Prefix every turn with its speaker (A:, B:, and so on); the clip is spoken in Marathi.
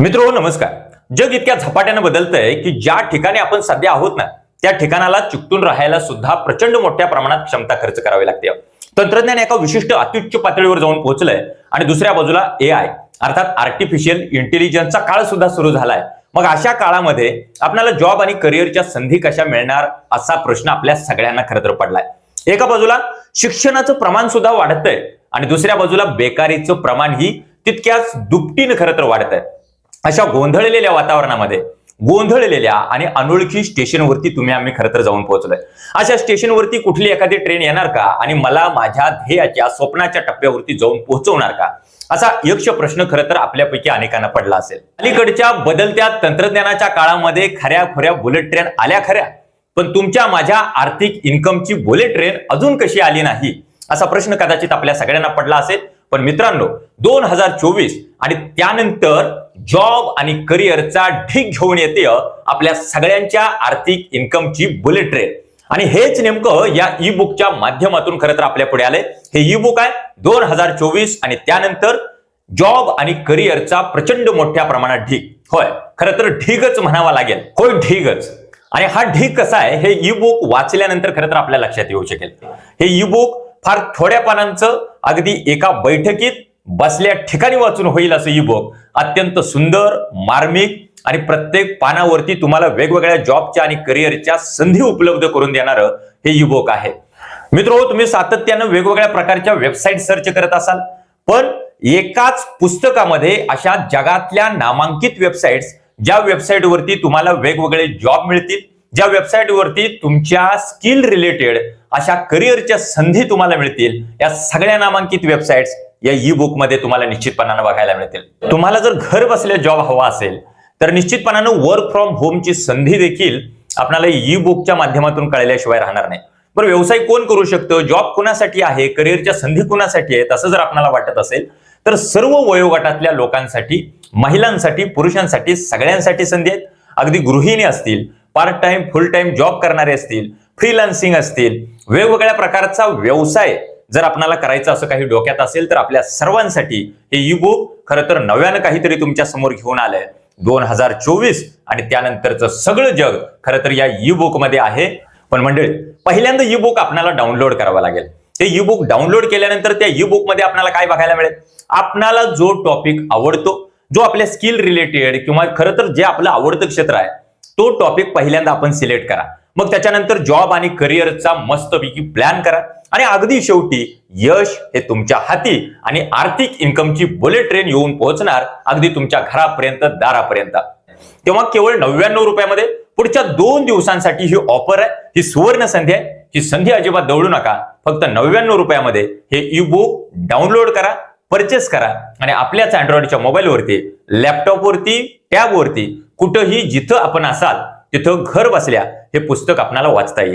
A: मित्र नमस्कार. जग इतक्या झपाट्यानं बदलतंय की ज्या ठिकाणी आपण सध्या आहोत ना त्या ठिकाणाला चिकटून राहायला सुद्धा प्रचंड मोठ्या प्रमाणात क्षमता खर्च करावी लागते. तंत्रज्ञान एका विशिष्ट अत्युच्च पातळीवर जाऊन पोहोचलंय आणि दुसऱ्या बाजूला ए आय अर्थात आर्टिफिशियल इंटेलिजन्सचा काळ सुद्धा सुरू झालाय. मग अशा काळामध्ये आपल्याला जॉब आणि करिअरच्या संधी कशा मिळणार असा प्रश्न आपल्या सगळ्यांना खरं तर पडलाय. एका बाजूला शिक्षणाचं प्रमाण सुद्धा वाढतंय आणि दुसऱ्या बाजूला बेकारीचं प्रमाण ही तितक्याच दुपटीनं खरं तर वाढत आहे अशा गोंधळलेल्या वातावरणामध्ये गोंधळलेल्या आणि अनोळखी स्टेशनवरती तुम्ही आम्ही खरं तर जाऊन पोहोचलोय. अशा स्टेशनवरती कुठली एखादी ट्रेन येणार का? आणि मला माझ्या ध्येयाच्या स्वप्नाच्या टप्प्यावरती जाऊन पोहोचवणार का? असा यक्ष प्रश्न खरं तर आपल्यापैकी अनेकांना पडला असेल. अलीकडच्या बदलत्या तंत्रज्ञानाच्या काळामध्ये खऱ्या खुऱ्या बुलेट ट्रेन आल्या खऱ्या. पण तुमच्या माझ्या आर्थिक इन्कमची बुलेट ट्रेन अजून कशी आली नाही? असा प्रश्न कदाचित आपल्या सगळ्यांना पडला असेल. पण मित्रांनो दोन हजार चोवीस आणि त्यानंतर जॉब आणि करिअरचा ढीक घेऊन येते आपल्या सगळ्यांच्या आर्थिक इन्कमची बुलेट ट्रेन आणि हेच नेमकं या ई बुकच्या माध्यमातून खरं तर आपल्या पुढे आले हे ई बुक आहे दोन हजार चोवीस आणि त्यानंतर जॉब आणि करिअरचा प्रचंड मोठ्या प्रमाणात ढीक होय खरं तर ढीगच म्हणावा लागेल. होय ढीगच. आणि हा ढीग कसा आहे हे ई बुक वाचल्यानंतर खरं तर आपल्या लक्षात येऊ शकेल. हे ई बुक फार थोड्या पानांचं अगदी एका बैठकीत बसल्या ठिकाणी वाचून होईल असं ई बुक अत्यंत सुंदर मार्मिक आणि प्रत्येक पानावरती तुम्हाला वेगवेगळ्या जॉबच्या आणि करिअरच्या संधी उपलब्ध करून देणारं हे ई बुक आहे. मित्र तुम्ही सातत्यानं वेगवेगळ्या प्रकारच्या वेबसाईट सर्च करत असाल पण एकाच पुस्तकामध्ये अशा जगातल्या नामांकित वेबसाईट्स ज्या वेबसाईटवरती तुम्हाला वेगवेगळे जॉब मिळतील ज्या वेबसाईटवरती तुमच्या स्किल रिलेटेड अशा करिअरच्या संधी तुम्हाला मिळतील या सगळ्या नामांकित वेबसाईट्स या ई बुकमध्ये तुम्हाला निश्चितपणानं बघायला मिळतील. तुम्हाला जर घर बसल्या जॉब हवा असेल तर निश्चितपणानं वर्क फ्रॉम होमची संधी देखील आपल्याला ई बुकच्या माध्यमातून कळल्याशिवाय राहणार नाही. बरं व्यवसाय कोण करू शकतो? जॉब कुणासाठी आहे? करिअरच्या संधी कुणासाठी आहेत? असं जर आपल्याला वाटत असेल तर सर्व वयोगटातल्या लोकांसाठी महिलांसाठी पुरुषांसाठी सगळ्यांसाठी संधी आहेत. अगदी गृहिणी असतील part time full time job करणारे असतील फ्रीलान्सिंग असतील वेगवेगळ्या प्रकारचा व्यवसाय जर आपल्याला करायचं असं काही डोक्यात असेल तर आपल्या सर्वांसाठी हे ई बुक खरं तर नव्यानं काहीतरी तुमच्यासमोर घेऊन आलंय. दोन हजार चोवीस आणि त्यानंतरचं सगळं जग खरं तर या ई बुकमध्ये आहे. पण मंडळी पहिल्यांदा ई बुक आपल्याला डाउनलोड करावं लागेल. ते ई बुक डाउनलोड केल्यानंतर त्या ई बुकमध्ये आपल्याला काय बघायला मिळेल? आपणाला जो टॉपिक आवडतो जो आपल्या स्किल रिलेटेड किंवा खरं तर जे आपलं आवडतं क्षेत्र आहे तो टॉपिक पहिल्यांदा आपण सिलेक्ट करा. मग त्याच्यानंतर जॉब आणि करिअरचा मस्तपैकी प्लॅन करा. आणि अगदी शेवटी यश हे तुमच्या हाती आणि आर्थिक इन्कमची बुलेट ट्रेन येऊन पोहोचणार अगदी तुमच्या घरापर्यंत दारापर्यंत. तेव्हा केवळ नव्याण्णव रुपयामध्ये पुढच्या दोन दिवसांसाठी ही ऑफर आहे ही सुवर्ण संधी आहे ही संधी अजिबात दवडू नका. फक्त नव्याण्णव रुपयामध्ये हे ई बुक डाउनलोड करा परचेस करा आणि आपल्याच अँड्रॉइडच्या मोबाईलवरती लॅपटॉपवरती टॅबवरती कुठंही जिथं आपण असाल तिथं घर बसल्या हे पुस्तक आपल्याला वाचता येईल.